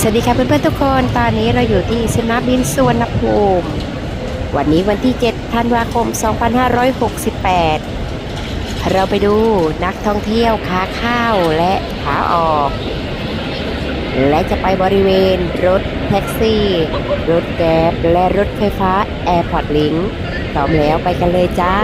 สวัสดีค่ะเพื่อนๆทุกคน ตอนนี้เราอยู่ที่สนามบินสุวรรณภูมิ วันนี้วันที่ 7 ธันวาคม 2568 เราไปดูนักท่องเที่ยวขาเข้าและขาออก และจะไปบริเวณรถแท็กซี่ รถแก๊บและรถไฟฟ้า Airport Link พร้อมแล้วไปกันเลยจ้า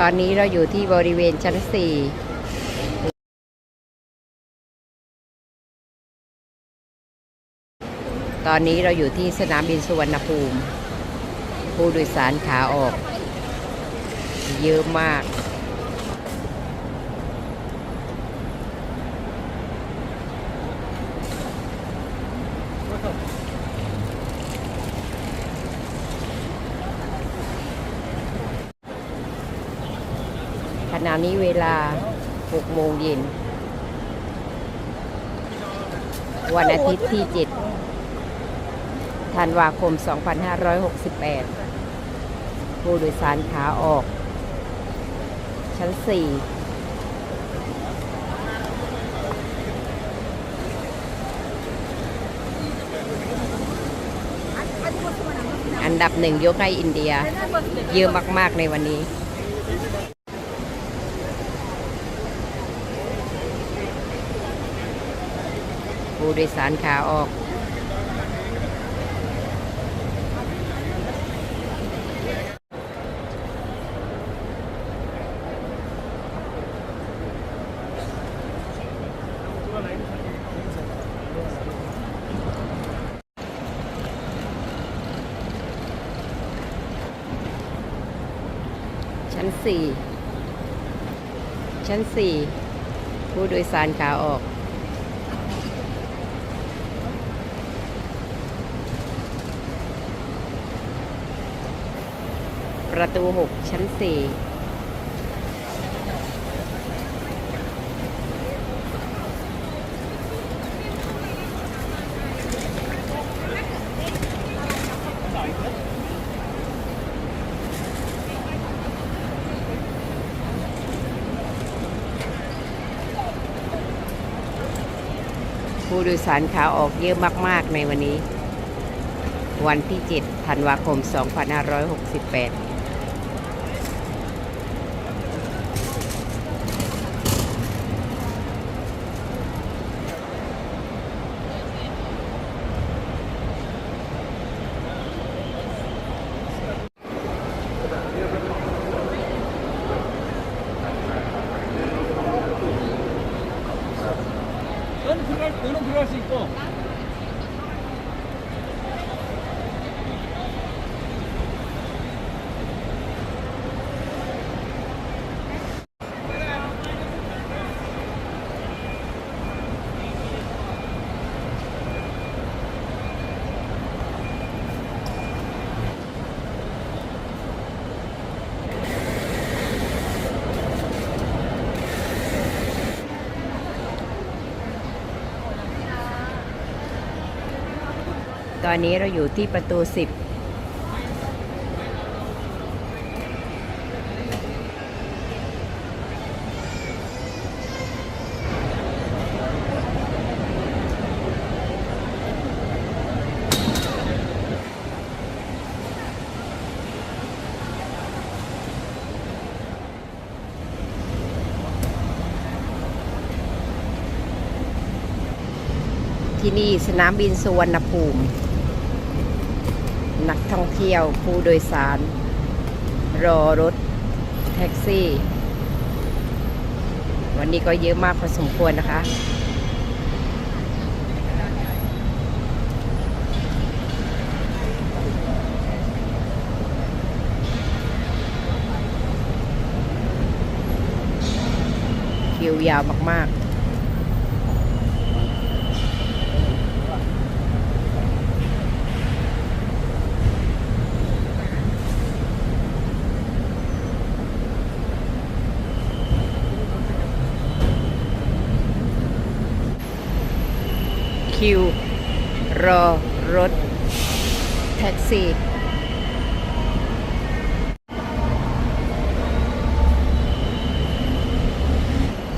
ตอนนี้เราอยู่ที่บริเวณชั้น 4ตอนนี้เราอยู่ที่สนามบินสุวรรณภูมิ ผู้โดยสารขาออก เยอะมาก ณะนี้เวลา 6 โมงเย็น วันอาทิตย์ที่ 7 ธันวาคม 2568 ผู้โดยสารขาออก ชั้น 4อันดับหนึ่งยกให้อินเดีย เยอะมาก ๆ ในวันนี้ ผู้โดยสารขาออก ชั้นสี่ชั้นสี่ผู้โดยสารขาออก ประตู 6 ชั้น 4ผู้โดยสารขาออกเยอะมาก ๆ ในวันนี้ วันที่ 7 ธันวาคม 2568 ตอนนี้เราอยู่ที่ประตู 10 ที่นี่สนามบินสุวรรณภูมิ นักท่องเที่ยวผู้โดยสาร รอรถแท็กซี่ วันนี้ก็เยอะมากพอสมควรนะคะคิวยาวมาก ๆ คิว รอรถ แท็กซี่ ต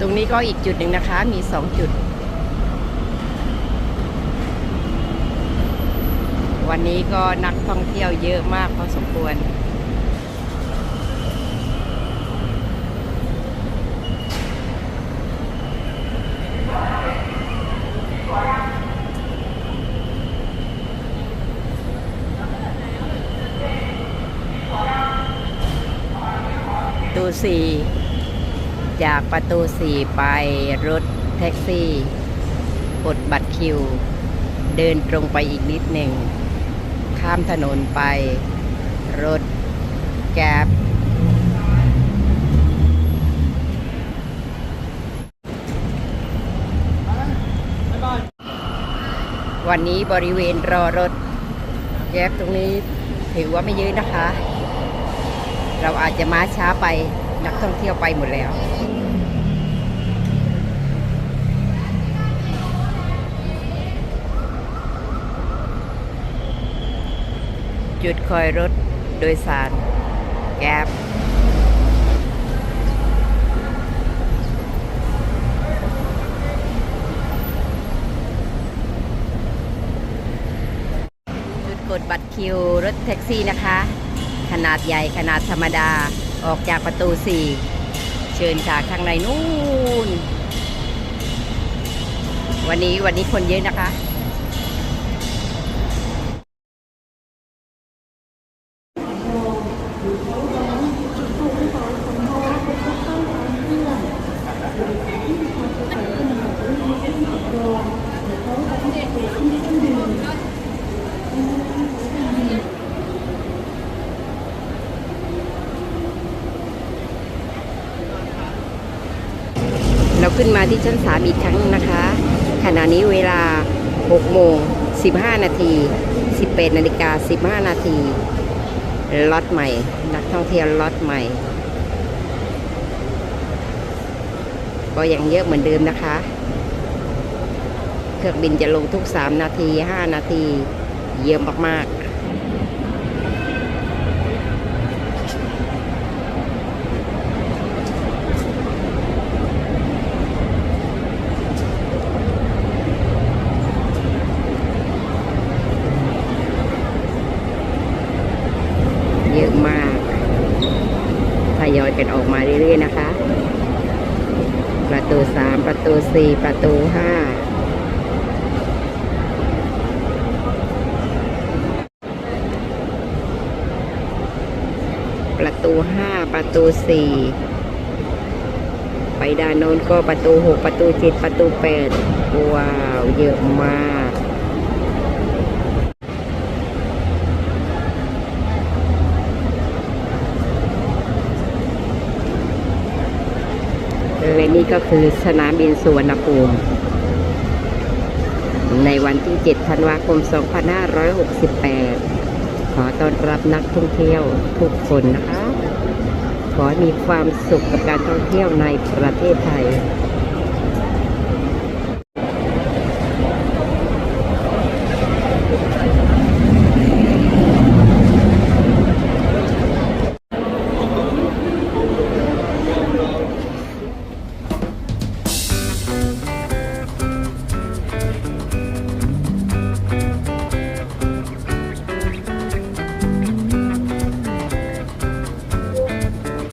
รงนี้ก็อีกจุดหนึ่งนะคะ มีสองจุด วันนี้ก็นักท่องเที่ยวเยอะมากพอสมควร ตูสี่จากประตูสี่ไปรถแท็กซี่กดบัตรคิว เดินตรงไปอีกนิดหนึ่ง ข้ามถนนไป รถแก๊บวันนี้บริเวณรอรถแก๊บตรงนี้ถือว่าไม่เยอะนะคะ เราอาจจะมาช้าไปนักท่องเที่ยวไปหมดแล้ว จุดคอยรถโดยสาร แก๊บจุดกดบัตรคิวรถแท็กซี่นะคะ ขนาดใหญ่ขนาดธรรมดาออกจากประตู 4 เชิญค่ะข้างในนู่น วันนี้วันนี้คนเยอะนะคะ เรา ขึ้นมาที่ชั้น3อีกครั้งนะคะ ขณะนี้เวลา 6 โมง 15 นาที 18 นาฬิกา 15 นาทีล็อตใหม่ นักท่องเที่ยวล็อตใหม่ ก็ยังเยอะเหมือนเดิมนะคะ เครื่องบินจะลงทุก 3 นาที 5 นาที เยอะมาก ๆ ประตูห้า ประตูห้าประตูสี่ไปด้านโน้นก็ประตูหกประตูเจ็ดประตูแปดว้าว เยอะมากและนี่ก็คือสนามบินสุวรรณภูมิ ในวันที่ 7 ธันวาคม 2568 อต้อนรับนักท่องเที่ยวทุกคนนะคะ ขอให้มีความสุขกับการท่องเที่ยวในประเทศไทย